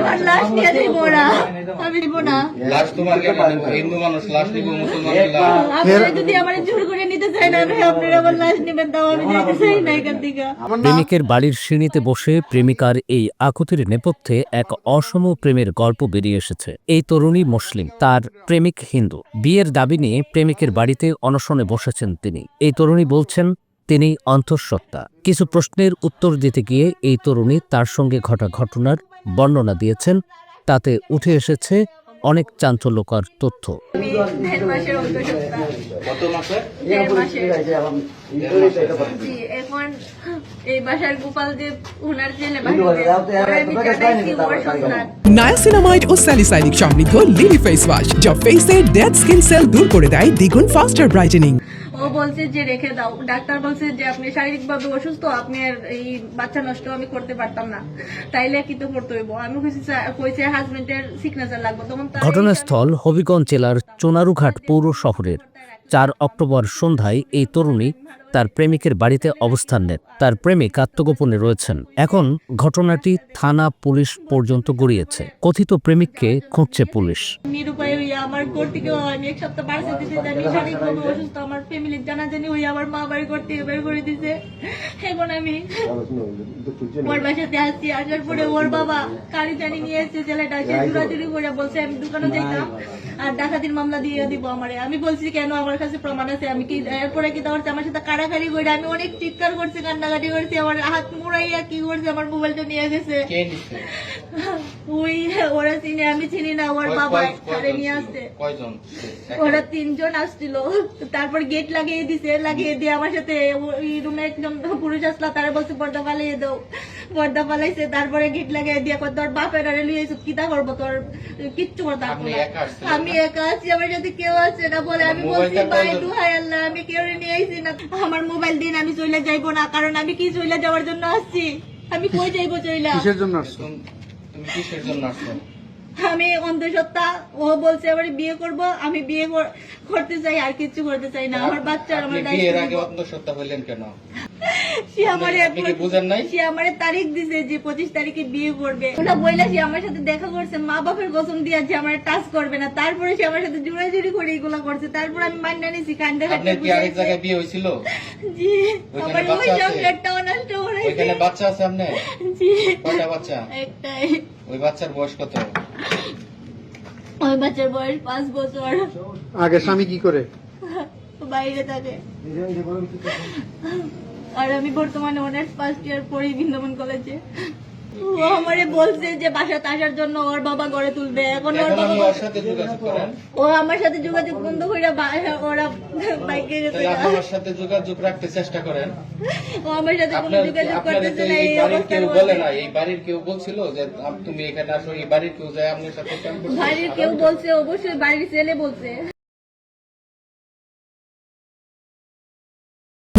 আমার লাশ নিয়ে দিব ওরা আমি দিব না। লাশ তোমার কেন হিন্দু মানুষ লাশ নিব মুসলমান লাশ। আপনারা যদি আমার জোর করে নিতে চান আমি আপনারা আমার লাশ নেবেন তাও আমি যেতে চাই না এখান থেকে। প্রেমিকের বাড়ির সিঁড়িতে বসে প্রেমিকার এই আকুতির নেপথ্যে এক অসম প্রেমের গল্প বেরিয়ে এসেছে। এই তরুণী মুসলিম তার প্রেমিক হিন্দু। বিয়ের দাবি নিয়ে প্রেমিকের বাড়িতে অনশনে বসেছেন তিনি। এই তরুণী বলছেন তিনি অন্তঃসত্ত্বা। কিছু প্রশ্নের উত্তর দিতে গিয়ে এই তরুণী তার সঙ্গে ঘটা ঘটনার বর্ণনা দিয়েছেন। তাতে উঠে এসেছে অনেক চাঞ্চল্যকর তথ্য। ও স্যালিসাইনিক সমৃদ্ধ লিলি ফেস ওয়াশ, যা ফেসের ডেড স্কিন সেল দূর করে দেয় দ্বিগুণ ফাস্টার ব্রাইটেনিং ও বলছে যে রেখে দাও। ডাক্তার বলছে যে আপনি শারীরিকভাবে অসুস্থ আপনি এই বাচ্চা নষ্ট আমি করতে পারতাম না। তাইলে কি তো করতে হইব? আমি কইছি কইছে হাজবেন্ডের সিগনেচার লাগবে। তখন ঘটনাস্থল হবিগঞ্জ জেলার চোনারুঘাট পৌর শহরের চার অক্টোবর সন্ধ্যায় এই তরুণী তার প্রেমিকের বাড়িতে অবস্থান নেন। তার প্রেমিক আত্মগোপনে রয়েছেন। এখন ঘটনাটি থানা পুলিশ পর্যন্ত গড়িয়েছে। কথিত প্রেমিককে খুঁজছে পুলিশ। নিরুপায় আমার ঘর থেকে আমি এক সপ্তাহ বাড়ছে দিতে জানি শারীরিকভাবে অসুস্থ আমার ফ্যামিলির জানা জানি হইয়া আমার মা বাড়ি ঘর থেকে বের করে দিছে। এখন আমি ওর বাসাতে আসছি আসার পরে ওর বাবা কারি জানি নিয়ে এসেছে ছেলেটা সে চুরাচুরি করে বলছে আমি দোকানে যাইতাম আর ডাকাতির মামলা দিয়ে দিব আমারে। আমি বলছি কেন আমার কাছে প্রমাণ আছে? আমি কি এরপরে কি দেওয়ার আমার সাথে কাড়াকাড়ি করে আমি অনেক চিৎকার করছি কান্নাকাটি করছি আমার হাত মুড়াইয়া কি করছে আমার মোবাইলটা নিয়ে গেছে। ওই ওরা চিনে আমি চিনি না ওর বাবা ছাড়ে নিয়ে ওরা তিনজন আসছিল। তারপর গেট লাগিয়ে দিছে লাগিয়ে দিয়ে আমার সাথে ওই রুমে একজন পুরুষ আসলা তারা বলছে পর্দা পালিয়ে দাও। পর্দা পালাইছে তারপরে গেট লাগিয়ে দিয়ে তোর বাপের আরে কিতা করব তোর? কিচ্ছু করতে আমি একা আছি আমার সাথে কেউ আছে না বলে আমি বলছি ভাই? দুহাই আল্লাহ আমি কেউ নিয়ে আইছি না। আমার মোবাইল দিন আমি চলে যাইবো না কারণ আমি কি চলে যাওয়ার জন্য আসছি? আমি কই যাইবো চইলা? কিসের জন্য আসছো? তুম- কিসের জন্য আসছো? আমি অন্তঃসত্ত্বা ও বলছে আমার বিয়ে করব আমি বিয়ে করতে চাই আর কিছু করতে চাই না। আমার বাচ্চা আমার বিয়ের আগে অন্তঃসত্ত্বা হইলেন কেন? সে আমারে বুঝেন নাই? সে আমারে তারিখ দিছে যে পঁচিশ তারিখে বিয়ে করবে। ওটা বইলা সে আমার সাথে দেখা করছে মা বাপের কসম দিয়া যে আমার টাচ করবে না। তারপরে সে আমার সাথে জোড়াজুড়ি করে এগুলা করছে। তারপর আমি মান্না নিছি কান্দে কি আরেক জায়গায় বিয়ে হয়েছিল জি আমার ওই? সংসারটাও নষ্ট করেছে। ওইখানে বাচ্চা আছে আপনার জি। কয়টা বাচ্চা? একটাই। ওই বাচ্চার বয়স কত? ওই বাচ্চার বয়স পাঁচ বছর। আগে স্বামী কি করে? বাইরে থাকে। আর আমি বর্তমানে অনার্স ফার্স্ট ইয়ার পড়ি বৃন্দাবন কলেজে ও আমারে বলছে যে বাসাতে আসার জন্য ওর বাবা গড়ে তুলবে। এখন ওর বাবা ও আমার সাথে যোগাযোগ বন্ধ ওরা বাইকে আমার সাথে যোগাযোগ রাখতে চেষ্টা করেন। ও আমার সাথে কোনো যোগাযোগ আপনার করতেছে না এই অবস্থার বলে না। এই বাড়ির কেউ বলছিল যে তুমি এখানে আসো এই বাড়ির কেউ যায় আপনার সাথে বাড়ির কেউ বলছে অবশ্যই বাড়ির ছেলে বলছে।